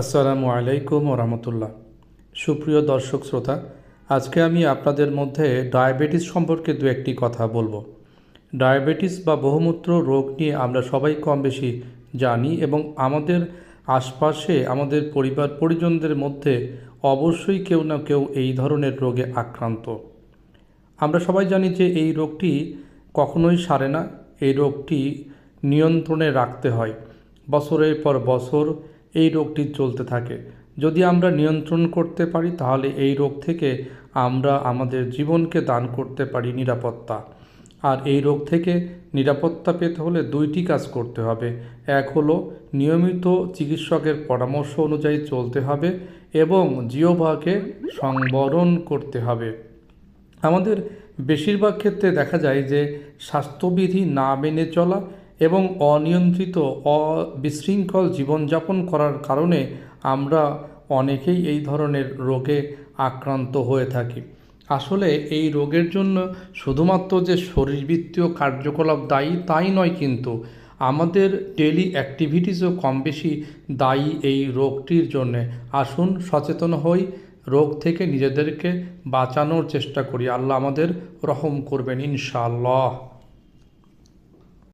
আসসালামু আলাইকুম রহমতুল্লাহ। সুপ্রিয় দর্শক শ্রোতা, আজকে আমি আপনাদের মধ্যে ডায়াবেটিস সম্পর্কে দু একটি কথা বলব। ডায়াবেটিস বা বহুমূত্র রোগ নিয়ে আমরা সবাই কম বেশি জানি এবং আমাদের আশপাশে আমাদের পরিবার পরিজনদের মধ্যে অবশ্যই কেউ না কেউ এই ধরনের রোগে আক্রান্ত। আমরা সবাই জানি যে এই রোগটি কখনোই সারে না, এই রোগটি নিয়ন্ত্রণে রাখতে হয়। বছরের পর বছর এই রোগটি চলতে থাকে। যদি আমরা নিয়ন্ত্রণ করতে পারি, তাহলে এই রোগ থেকে আমরা আমাদের জীবনকে দান করতে পারি নিরাপত্তা। আর এই রোগ থেকে নিরাপত্তা পেতে হলে দুইটি কাজ করতে হবে। এক হলো নিয়মিত চিকিৎসকের পরামর্শ অনুযায়ী চলতে হবে এবং জিওভাকে সংবরণ করতে হবে। আমাদের বেশিরভাগ ক্ষেত্রে দেখা যায় যে স্বাস্থ্যবিধি না মেনে চলা এবং অনিয়ন্ত্রিত, অবিশৃঙ্খল জীবনযাপন করার কারণে আমরা অনেকেই এই ধরনের রোগে আক্রান্ত হয়ে থাকি। আসলে এই রোগের জন্য শুধুমাত্র যে শরীরবৃত্তীয় কার্যকলাপ দায়ী তাই নয় কিন্তু আমাদের ডেলি অ্যাক্টিভিটিসও কম বেশি দায়ী এই রোগটির জন্যে। আসুন সচেতন হই, রোগ থেকে নিজেদেরকে বাঁচানোর চেষ্টা করি। আল্লাহ আমাদের রহম করবেন ইনশাআল্লাহ।